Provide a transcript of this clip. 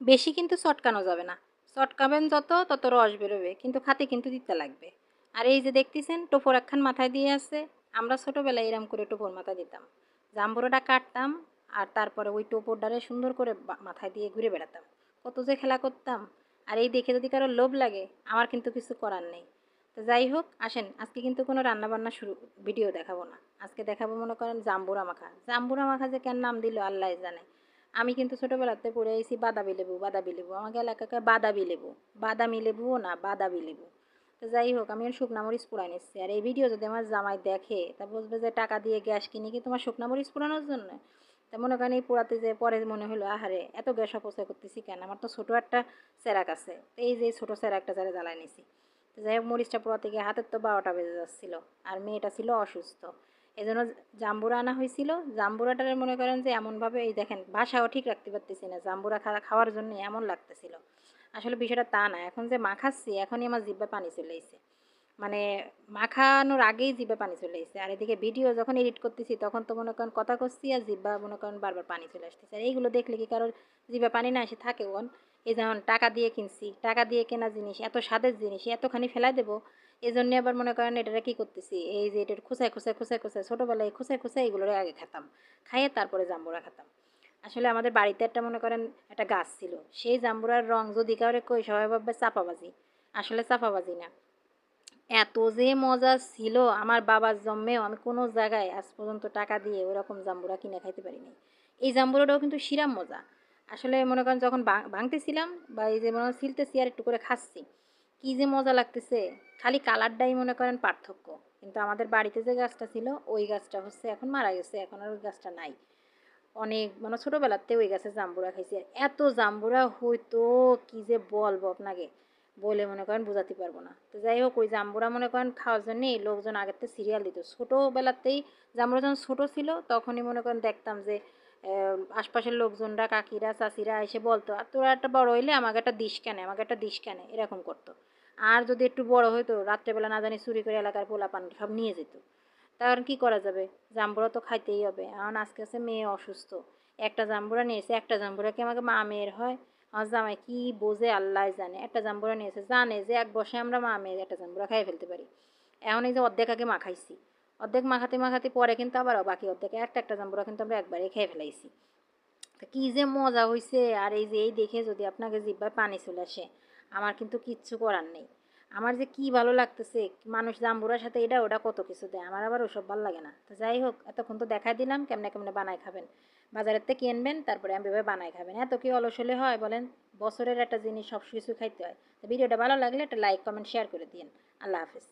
বেশি কিন্তু চটকানো যাবে না। চটকাবেন যত, তত রস বেরোবে, কিন্তু খাতে কিন্তু দিতে লাগবে। আর এই যে দেখতেছেন, টোপর একখান মাথায় দিয়ে আছে, আমরা ছোটোবেলায় এরম করে টোপর মাথা দিতাম। জাম্বুরাটা কাটতাম, আর তারপরে ওই টোপরডারে সুন্দর করে মাথায় দিয়ে ঘুরে বেড়াতাম। কত যে খেলা করতাম, আর এই দেখে যদি কারও লোভ লাগে, আমার কিন্তু কিছু করার নেই। তো যাই হোক, আসেন, আজকে কিন্তু কোনো রান্নাবান্না শুরু, ভিডিও দেখাবো না। আজকে দেখাবো মনে করেন জাম্বুরা মাখা। জাম্বুরা মাখা যে কেন নাম দিল আল্লাহ জানে। আমি কিন্তু ছোটোবেলাতে পড়ে এসেছি বাদাবি লেবু বাদাবি লেবু। আমাকে এলাকাকে বাদাবি লেবু। বাদামি লেবুও না বাদাবি লেবু। তো যাই হোক, আমি শুকনা মরিচ পুরাই নিচ্ছি আর এই ভিডিও যদি আমার জামাই দেখে, তা বুঝবে যে টাকা দিয়ে গ্যাস কিনে কি তোমার শুকনা মরিচ পুরানোর জন্য? তা মনে করেন এই পোড়াতে যে পরে মনে হলো, আহারে, এত গ্যাস অপচয় করতেছি কেন? আমার তো ছোটো একটা চেরাক আছে। তো এই যে ছোটো চেরাকটা যারা জ্বালাই নিছি। তো যাই হোক, মরিচটা পোড়াতে গিয়ে হাতের তো বারোটা বেজে যাচ্ছিল। আর মেয়েটা ছিল অসুস্থ। এই জন্য জাম্বুরা আনা হয়েছিল। জাম্বুরাটার মনে করেন যে এমনভাবে, এই দেখেন, ভাষাও ঠিক রাখতে পারতেছি না। জাম্বুরা খাওয়া খাওয়ার জন্য এমন লাগতেছিল। আসলে বিষয়টা তা না। এখন যে মাখাচ্ছি, এখনই আমার জিব্বে পানি চলে এসেছে। মানে মাখানোর আগেই জিব্বা পানি চলে এসেছে। আর এদিকে ভিডিও যখন এডিট করতেছি, তখন তো মনে করেন কথা করছি আর জিব্বা মনে করেন বারবার পানি চলে আসতেছে। আর এইগুলো দেখলে কি কারোর জিব্বা পানি না এসে থাকে ওন এই যেমন টাকা দিয়ে কিনছি, টাকা দিয়ে কেনা জিনিস, এত স্বাদের জিনিস, এতখানি ফেলাই দেবো এই জন্য আবার মনে করেন এটা কী করতেছি? এই যে এটার খুঁচায় খুঁচায় খুঁচায় খুঁচায়, ছোটোবেলায় খুঁচায় খুঁচায় এগুলোর আগে খেতাম। খাইয়ে তারপরে জাম্বুরা খেতাম। আসলে আমাদের বাড়িতে একটা মনে করেন একটা গাছ ছিল। সেই জাম্বুরার রং যদি কাউরে কই, সবাই ভাববে চাপাবাজি। আসলে চাপাবাজি না। এত যে মজা ছিল আমার বাবার জন্মেও আমি কোনো জায়গায় আজ পর্যন্ত টাকা দিয়ে ওরকম জাম্বুরা কিনে খাইতে পারিনি এই জাম্বুরাটাও কিন্তু শিরাম মজা। আসলে মনে করেন যখন ভাঙ- ভাঙতেছিলাম বা এই যে মনে হয় ছিলতেছি আর একটু করে খাচ্ছি কী যে মজা লাগতেছে। খালি কালারটাই মনে করেন পার্থক্য। কিন্তু আমাদের বাড়িতে যে গাছটা ছিল, ওই গাছটা হচ্ছে এখন মারা গেছে, এখন আর ওই গাছটা নাই। অনেক মানে ছোটোবেলাতে ওই গাছে জাম্বুরা খাইছি। আর এত জাম্বুরা হইতো, কি যে বলব আপনাকে? বলে মনে করেন বোঝাতে পারব না। তো যাই হোক, ওই জাম্বুরা মনে করেন খাওয়ার জন্যেই লোকজন আগের থেকে সিরিয়াল দিত। ছোটোবেলাতেই জাম্বুরা যখন ছোটো ছিল, তখনই মনে করেন দেখতাম যে আশপাশের লোকজনরা, কাকিরা চাষিরা এসে বলতো, আর তোরা একটা বড় হইলে আমাকে একটা দিশ কেনে, আমাকে একটা দিশ কেনে, এরকম করতো। আর যদি একটু বড় হইতো, রাত্রেবেলা না জানি চুরি করে এলাকার পোলাপান সব নিয়ে যেত। তখন কি করা যাবে? জাম্বুরা তো খাইতেই হবে। এখন আজকে আছে মেয়ে অসুস্থ। একটা জাম্বুরা নিয়েছে একটা জাম্বুরা কি আমাকে মা মেয়ের হয়? আমার জামাই কি বোঝে, আল্লাহ জানে। একটা জাম্বুরা নিয়েছে জানে যে, এক বসে আমরা মা মেয়ের একটা জাম্বুরা খাই ফেলতে পারি। এখন এই যে অর্ধেক আগে মাখাইছি অর্ধেক মাখাতে মাখাতে পরে কিন্তু আবার বাকি অর্ধেক একটা একটা জাম্বুরা কিন্তু আমরা একবারে খেয়ে ফেলাইছি। তো কী যে মজা হয়েছে আর এই যে এই দেখে যদি আপনাকে জিব্বায় পানি চলে আসে, আমার কিন্তু কিচ্ছু করার নেই। আমার যে কি ভালো লাগতেছে, মানুষ জাম্বুরার সাথে এটা ওটা কত কিছু দেয়, আমার আবার ওসব ভালো লাগে না। তো যাই হোক, এতক্ষণ তো দেখাই দিলাম কেমনে কেমনে বানাই খাবেন। বাজারের থেকে কিনবেন, তারপরে আমি এভাবে বানাই খাবেন। এত কি অলস হলে হয় বলেন? বছরের একটা জিনিস সব কিছু খাইতে হয়। তো ভিডিওটা ভালো লাগলে একটা লাইক কমেন্ট শেয়ার করে দিন আল্লাহ হাফিজ।